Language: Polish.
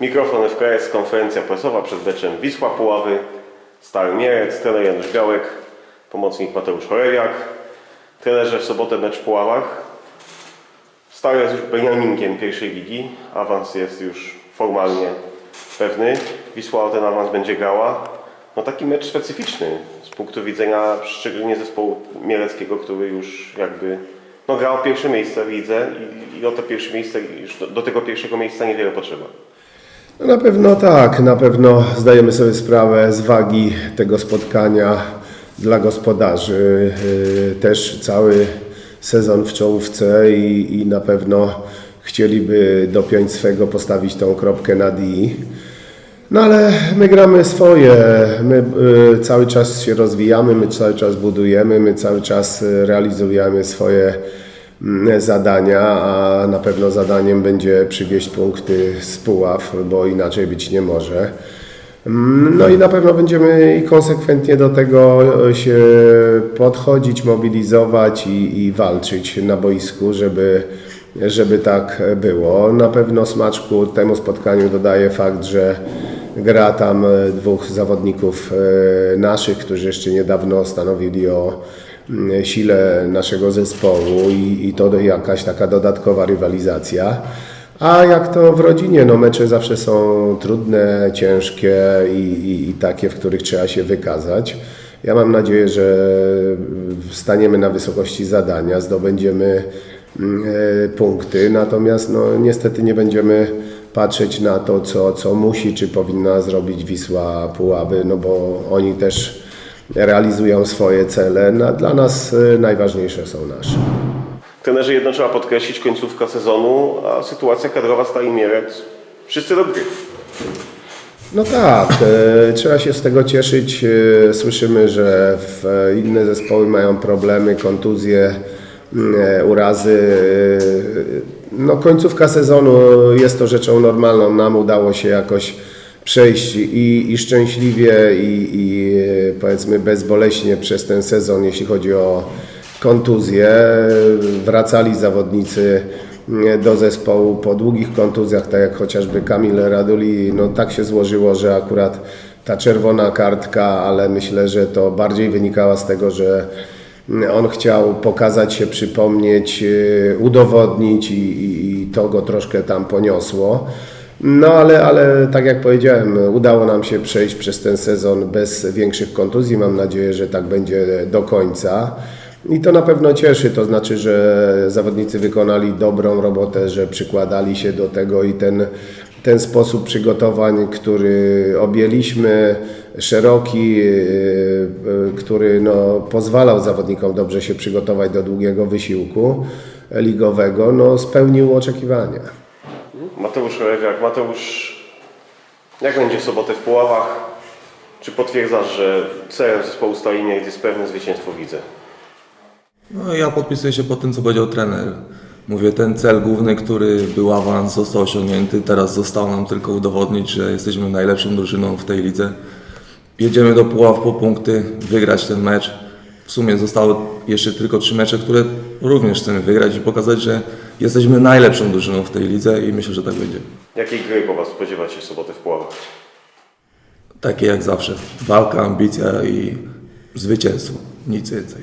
Mikrofon FKS, konferencja prasowa przed meczem Wisła Puławy, Stary Mielec, trener Janusz Białek, pomocnik Mateusz Chorewiak. Trenerze w sobotę mecz w Puławach. Stary jest już Beniaminkiem pierwszej ligi, awans jest już formalnie pewny. Wisła o ten awans będzie grała. No taki mecz specyficzny z punktu widzenia szczególnie zespołu mieleckiego, który już jakby no, grał pierwsze miejsce w lidze i, i o to pierwsze miejsce, już do, do tego pierwszego miejsca niewiele potrzeba. No na pewno tak, na pewno zdajemy sobie sprawę z wagi tego spotkania dla gospodarzy. Yy, Też cały sezon w czołówce i, i na pewno chcieliby dopiąć swego, postawić tą kropkę nad i. No ale my gramy swoje, my y, cały czas się rozwijamy, my cały czas budujemy, my cały czas y, realizujemy swoje mm, zadania, a na pewno zadaniem będzie przywieźć punkty z Puław, bo inaczej być nie może. Mm, No i na pewno będziemy konsekwentnie do tego się podchodzić, mobilizować i, i walczyć na boisku, żeby, żeby tak było. Na pewno smaczku temu spotkaniu dodaje fakt, że gra tam dwóch zawodników e, naszych, którzy jeszcze niedawno stanowili o mm, sile naszego zespołu i, i to jakaś taka dodatkowa rywalizacja. A jak to w rodzinie, no mecze zawsze są trudne, ciężkie i, i, i takie, w których trzeba się wykazać. Ja mam nadzieję, że staniemy na wysokości zadania, zdobędziemy mm, e, punkty, natomiast no, niestety nie będziemy patrzeć na to, co, co musi czy powinna zrobić Wisła Puławy, no bo oni też realizują swoje cele. No, dla nas e, najważniejsze są nasze. Trenerzy jedno trzeba podkreślić, końcówka sezonu, a sytuacja kadrowa Stali Mielec, wszyscy do gry. No tak, e, trzeba się z tego cieszyć. E, Słyszymy, że w, e, inne zespoły mają problemy, kontuzje, e, urazy. E, No końcówka sezonu jest to rzeczą normalną. Nam udało się jakoś przejść i, i szczęśliwie i, i e, powiedzmy bezboleśnie przez ten sezon, jeśli chodzi o kontuzje. Wracali zawodnicy do zespołu po długich kontuzjach, tak jak chociażby Kamil Raduli. No tak się złożyło, że akurat ta czerwona kartka, ale myślę, że to bardziej wynikała z tego, że on chciał pokazać się, przypomnieć, yy, udowodnić i, i, i to go troszkę tam poniosło. No ale, ale tak jak powiedziałem, udało nam się przejść przez ten sezon bez większych kontuzji. Mam nadzieję, że tak będzie do końca. I to na pewno cieszy, to znaczy, że zawodnicy wykonali dobrą robotę, że przykładali się do tego i ten, ten sposób przygotowań, który objęliśmy, szeroki, yy, yy, który no, pozwalał zawodnikom dobrze się przygotować do długiego wysiłku ligowego, no, spełnił oczekiwania. Mateusz Chorewiak, Mateusz, jak będzie w sobotę w Puławach? Czy potwierdzasz, że celem zespołu Stali Mielec jest pewne zwycięstwo w lidze? No ja podpisuję się pod tym, co powiedział trener. Mówię, ten cel główny, który był awans, został osiągnięty. Teraz zostało nam tylko udowodnić, że jesteśmy najlepszą drużyną w tej lidze. Jedziemy do Puław po punkty, wygrać ten mecz. W sumie zostały jeszcze tylko trzy mecze, które również chcemy wygrać i pokazać, że jesteśmy najlepszą drużyną w tej lidze i myślę, że tak będzie. Jakiej gry po Was spodziewać się w sobotę w Puławach? Takie jak zawsze. Walka, ambicja i zwycięstwo. Nic więcej.